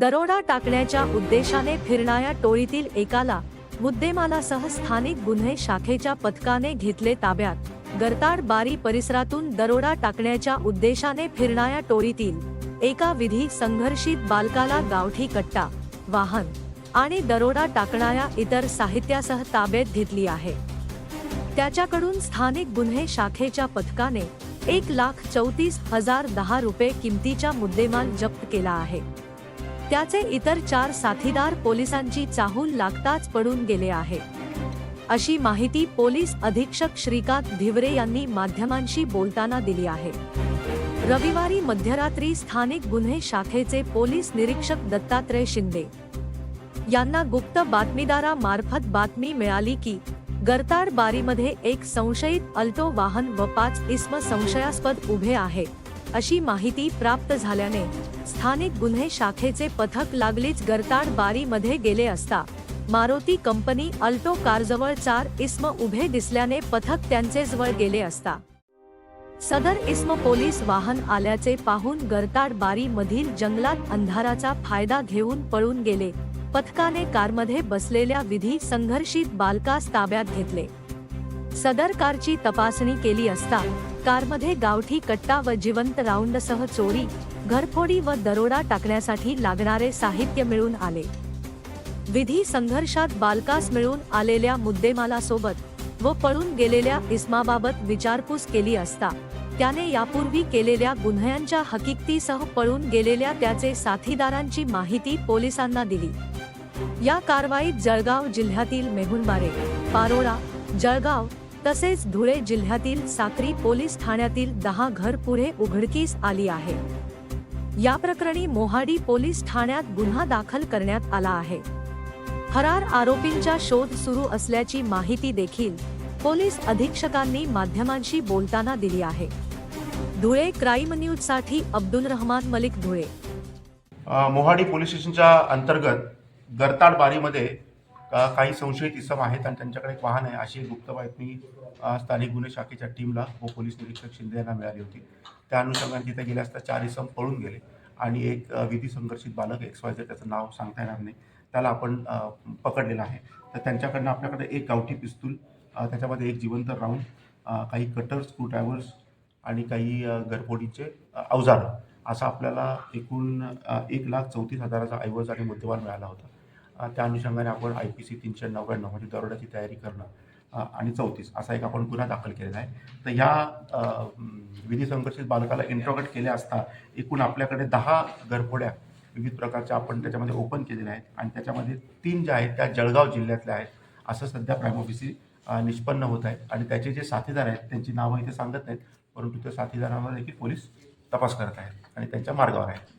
दरोडा टाकण्याच्या उद्देशाने फिरणाऱ्या टोळीतील एकाला मुद्देमालासह स्थानिक गुन्हे शाखेच्या पथकाने घेतले ताब्यात. गरताड बारी परिसरातून दरोडा टाकण्याच्या उद्देशाने फिरणाऱ्या टोळीतील एका विधी संघर्षित बालकाला गावठी कट्टा वाहन आणि दरोडा टाकणाऱ्या इतर साहित्यासह ताब्यात घेतली आहे. त्याच्याकडून स्थानिक गुन्हे शाखेच्या पथकाने एक लाख चौतीस हजार दहा रुपये किमतीचा मुद्देमाल जप्त केला आहे. त्याचे इतर चार साथीदार पोलिसांची चाहूल लागताच पडून गेले आहे अशी माहिती पोलीस अधीक्षक श्रीकांत धिवरे यांनी माध्यमांशी बोलताना दिली आहे. रविवारी मध्यरात्री स्थानिक गुन्हे शाखेचे पोलीस निरीक्षक दत्तात्रय शिंदे यांना गुप्त बातमीदारामार्फत बातमी मिळाली की गरताड बारीमध्ये एक संशयित अल्टो वाहन व पाच इस्म संशयास्पद उभे आहे अशी माहिती प्राप्त झाल्याने स्थानिक गुन्हे शाखेचे पथक लागलीच गरताड बारीमध्ये गेले असता मारुती कंपनी अल्टो कारजवळ चार इस्म उभे दिसल्याने पथक त्यांचे जवळ गेले असता. सदर इस्म पोलीस वाहन आल्याचे पाहून गरताड बारी मधील जंगलात अंधाराचा फायदा घेऊन पळून गेले. पथकाने कारमध्ये बसलेल्या विधी संघर्षित बालकास ताब्यात घेतले. सदर कारची तपासणी केली असता कारमध्ये गावठी कट्टा व जिवंत राऊंडसह चोरी घरफोडी व दरोडा टाकण्यासाठी लागणारे साहित्य मिळून आले. विधी संघर्षात बालकास मिळून आलेल्या मुद्देमालासोबत व पळून गेलेल्या इस्माबाबत विचारपूस केली असता त्याने यापूर्वी केलेल्या गुन्ह्यांच्या हकीकतीसह पळून गेलेल्या त्याचे साथीदारांची माहिती पोलिसांना दिली. या कारवाईत जळगाव जिल्ह्यातील मेहुणबारे पारोळा जळगाव तसेच धुळे जिल्ह्यातील साक्री पोलीस ठाण्यातील दहा घर पुढे उघडकीस आली आहे. या प्रकरणी मोहाडी पोलीस ठाण्यात गुन्हा दाखल करण्यात आला आहे. फरार आरोपींचा शोध सुरू असल्याची माहिती देखील पोलीस अधीक्षकांनी माध्यमांशी बोलताना दिली आहे. धुळे क्राईम न्यूजसाठी अब्दुल रहमान मलिक धुळे. मोहाडी पोलीस स्टेशनच्या अंतर्गत गरताड बारीमध्ये काही संशयित इसम आहेत आणि त्यांच्याकडे एक वाहन आहे अशी गुप्त बातमी स्थानिक गुन्हे शाखेच्या टीमला व पोलीस निरीक्षक शिंदे यांना मिळाली होती. त्या अनुषंगाने तिथे गेले असता चार इसम पळून गेले आणि एक विधी संघर्षित बालक एक्स वाय त्याचं नाव सांगता येणार नाही. त्याला आपण पकडलेलं आहे. तर त्यांच्याकडनं आपल्याकडे एक गावठी पिस्तूल त्याच्यामध्ये एक जिवंत राऊंड काही कटर स्क्रूड्रायव्हर्स आणि काही घरफोडीचे अवजारं. असा आपल्याला एकूण एक लाख चौतीस हजाराचा ऐवज आणि मुद्देमाल मिळाला होता. त्या अनुषंगाने आपण आय पी सी तीनशे नव्याण्णव म्हणजे दरोड्याची तयारी करणं आणि चौतीस असा एक आपण गुन्हा दाखल केलेला आहे. तर ह्या विधी संघर्षित बालकाला इंट्रोगेट केले असता एकूण आपल्याकडे दहा घरफोड्या विविध प्रकारच्या आपण त्याच्यामध्ये ओपन केलेल्या आहेत. आणि त्याच्यामध्ये तीन ज्या आहेत त्या जळगाव जिल्ह्यातल्या आहेत. असं सध्या प्राईम ऑफिसी निष्पन्न होत आहे आणि त्याचे जे साथीदार आहेत त्यांची नावं इथे सांगत नाहीत. परंतु त्या साथीदारांवर देखील पोलीस तपास करत आहेत. आणि त्यांच्या मार्गावर आहेत.